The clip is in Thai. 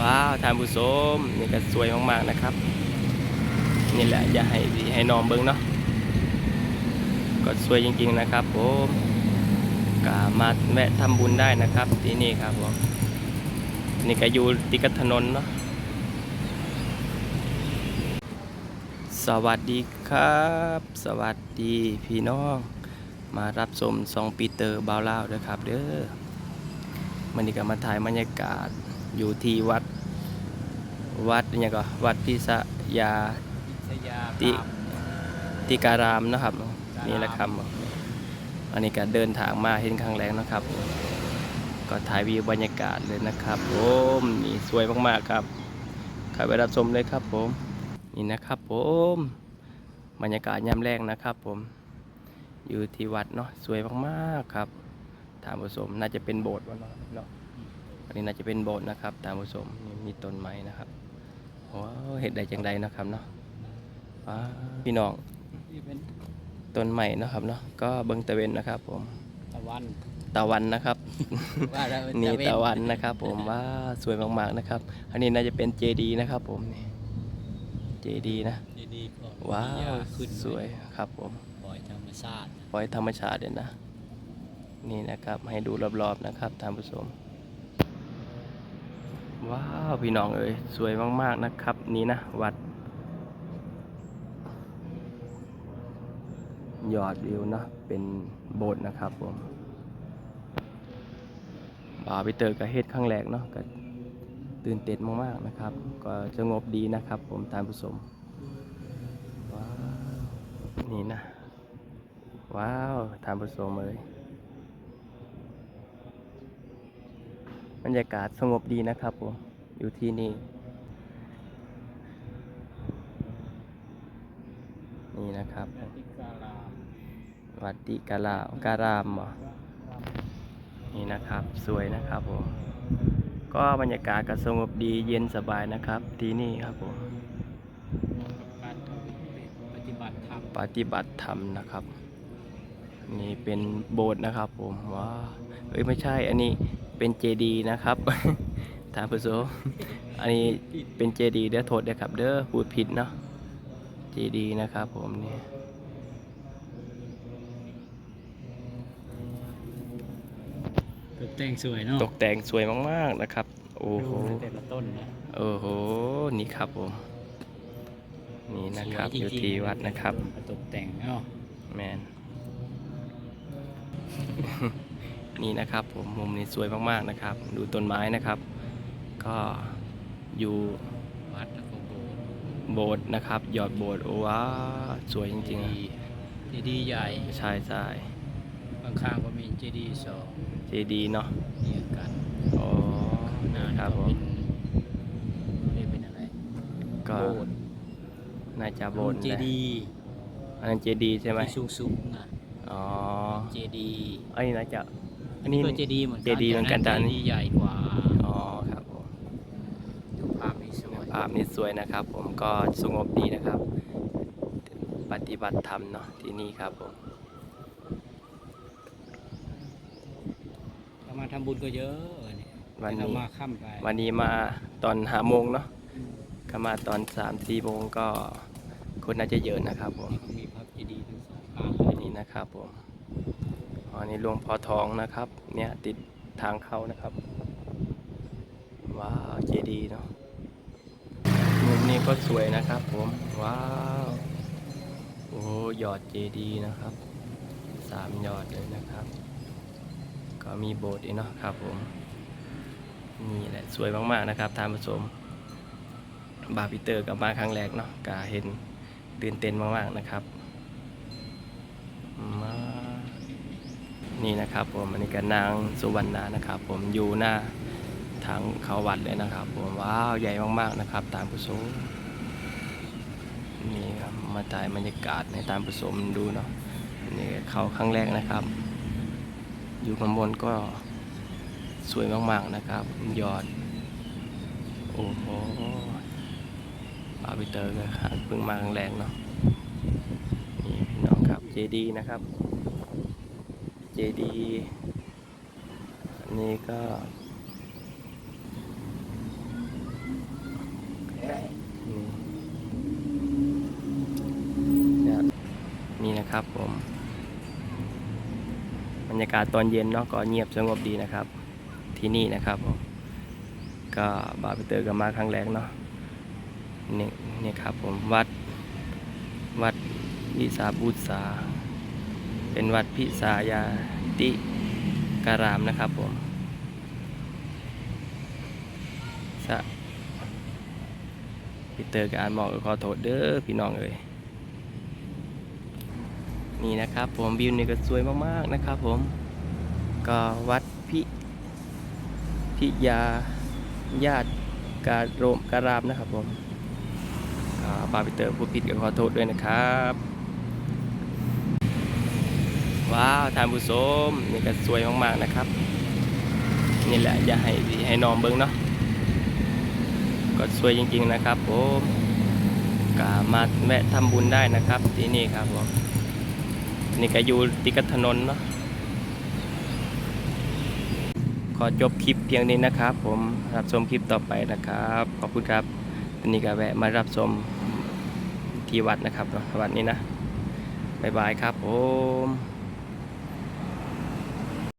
ว้าวทานผู้ชมนี่ก็สวยมากๆนะครับ นี่แหละอย่าให้ให้น้องเบิ้งเนาะก็สวยจริงๆนะครับผมก็มาแวะทำบุญได้นะครับที่นี่ครับผมนี่ก็อยู่ติกัถนนเนาะสวัสดีครับ สวัสดีพี่น้อง มารับชมซองปีเตอร์บาวลาด้วยครับเด้อมันนี่ก็มาถ่ายบรรยากาศ อยู่ที่วัด วัดเนี่ยก็วัดพิสยาติติการามนะครับ นี่แหละครับอันนี้ก็เดินทางมาเห็นครั้งแรกนะครับ ก็ถ่ายวิวบรรยากาศเลยนะครับผมนี่สวยมากๆครับข้าไปรับชมเลยครับผมนี่นะครับผมบรรยากาศยามแรกนะครับ ผมอยู่ที่วัดเนาะสวยมากๆครับทางผู้ชมน่าจะเป็นโบสถ์วะเนาะ นาะอันนี้น่าจะเป็นโบสถ์นะครับทางผู้ชมนี่มีต้นไม้นะครับว้าวเห็ดใดจังใดนะครับเนาะว้าวพี่น้องนี่เป็นต้นใหม่นะครับเนาะก็เบิ้งตะเวนนะครับ ผมตะวันตะวันนะครับว่าแล้วนี่เวตะวันนะครับ ผมว่าสวยมากๆนะครับ อันนี้น่าจะเป็นเจดีนะครับ ผมนี่เจดีนะดีๆก็ว้ามีหวญ้ขึ้นสวยครับผมปล่อยธรรมชาติปล่อยธรรมชาติเลยนะนี่นะครับให้ดูรอบๆนะครับท่านผู้ชม ว้าวพี่น้องเอ้ยสวยมาก ๆ นะครับ นี่นะ วัด ยอดวิวเนาะเป็นโบสถ์นะครับผมบ่าไปเตอร์กับเฮ็ดครั้งแรกเนาะก็ตื่นเต้นมาก ๆ นะครับ ก็สงบดีนะครับ ผมท่านผู้ชมว้าวนี่นะ ว้าวท่านผู้ชมเลย บรรยากาศสงบดีนะครับผม อยู่ที่นี่ นี่นะครับติการามวัดติกาลาการามเหรอนี่นะครับสวยนะครับผม ก็บรรยากาศก็สงบดีเย็นสบายนะครับ ที่นี่ครับผมกับการปฏิบัติธรรมปฏิบัติธรรมนะครับ นี่เป็นโบสถ์นะครับผมว้าวเอ้ยไม่ใช่อันนี้ เป็นเจดีย์นะครับท่านผู้ชมอันนี้เป็นเจดีย์เด้อโทษเด้อครับ เด้อพูดผิดเนาะเจดีย์นะครับผมนี่ตกแต่งสวยเนาะตกแต่งสวยมากๆนะครับ โอ้โหดูแต่ละต้นนะโอ้โหนี่ครับผมนี่นะครับสวอยู่จงๆที่วัดนะครับตกแต่งเนาะแมน นี่นะครับผมมุมนี้สวยมากๆนะครับ ดูต้นไม้นะครับ ก็อยู่วัดแล้วก็โบสถ์โบสถ์นะครับยอดโบสถ์โอ้ว้าวสวยจริงๆอะเจดีย์ใหญ่ใช่ใช่ข้างๆก็มีเจดีย์สองเจดีย์เนาะเรียงกันอ๋อหน้าครับผก็มเป็นเรียกเป็นอะไรก็โบสถ์น่าจะโบสถ์เจนะดีย์อันนั้นเจดีย์ใช่ไหมที่สูงๆนะอ๋อเจดีย์อันนี้น่าจะ อันนี้ก็เจดีย์เหมือนกันเจดีย์เหมือนกันแต่แต่อัอันนนี้นี้ใหญ่กว่าอ๋อครับผมดูภาพนี้สวยภาพนี้สวยนะครับ ผมก็สงบดีนะครับ ปฏิบัติธรรมเนาะที่นี่ครับผมเรามาทำบุญก็เยอะเนี่ยวันแต่เรานี้มาค่ำไปวันนี้มาตอนหาโมงเนาะก็มาตอนสามสี่โมงก็คนน่าจะเยอะนะครับผมนี่ก็มีพระเจดีย์ทั้งสองข้างเลยนี่นะครับผม อันนี้หลวงพ่อทองนะครับ เนี่ยติดทางเข้านะครับ ว้าวเจดีย์เนาะมุมนี้ก็สวยนะครับผม ว้าว โอ้ยอดเจดีย์นะครับ สามยอดเลยนะครับ ก็มีโบสถ์อีกเนาะครับผมนี่แหละสวยมากๆนะครับท่านผู้ชมบาร์ปิเตอร์กับมาครั้งแรกเนาะก็เห็นตื่นเต้นมากๆนะครับ มา นี่นะครับผมอันนี้ก็นางสุวรรณานะครับ ผมอยู่หน้าทางเขาวัดเลยนะครับ ผมว้าวใหญ่มากๆนะครับ ตามผู้ชมนี่ครับมาถ่ายบรรยากาศในตามผู้ชมดูเนาะนี่เขาครั้งแรกนะครับ อยู่ข้างบนก็สวยมากๆนะครับ ยอด โอ้โหปาปิเตอร์ก็หันเพิ่งมาครั้งแรกเนาะนี่พี่น้องครับเจดีนะครับ เจดีอันี่ก็นี่นี่นะครับผม บรรยากาศตอนเย็นเนาะก็เงียบสงบดีนะครับ ที่นี่นะครับผมก็บาไปเตอร์กับมาครั้งแรกเนาะนี่นี่ครับผมวัดวัดวิสาบูษา เป็นวัดพิสายาติการามนะครับผมสะพีเตอร์กับอ่านหมอกก็ขอโทษเด้อพี่น้องเอ้ยนี่นะครับผมวิวนี่ก็สวยมากๆนะครับผมก็วัดพิพิยาญาติการโรมการามนะครับผมอาบาร์พีเตอร์ผู้ผิดก็ขอโทษด้วยนะครับ ว้าวทานผู้ชมนี่ก็สวยมากๆนะครับ นี่แหละอย่าให้ให้นองเบิ้งเนาะก็สวยจริงๆนะครับผมก็มาแวะทำบุญได้นะครับ ที่นี่ครับผมนี่ก็อยู่ติกัถนนเนาะขอจบคลิปเพียงนี้นะครับ ผมรับชมคลิปต่อไปนะครับ ขอบคุณครับวันนี้ก็แวะมารับชมที่วัดนะครับวัดนี้นะบ๊ายบายครับผม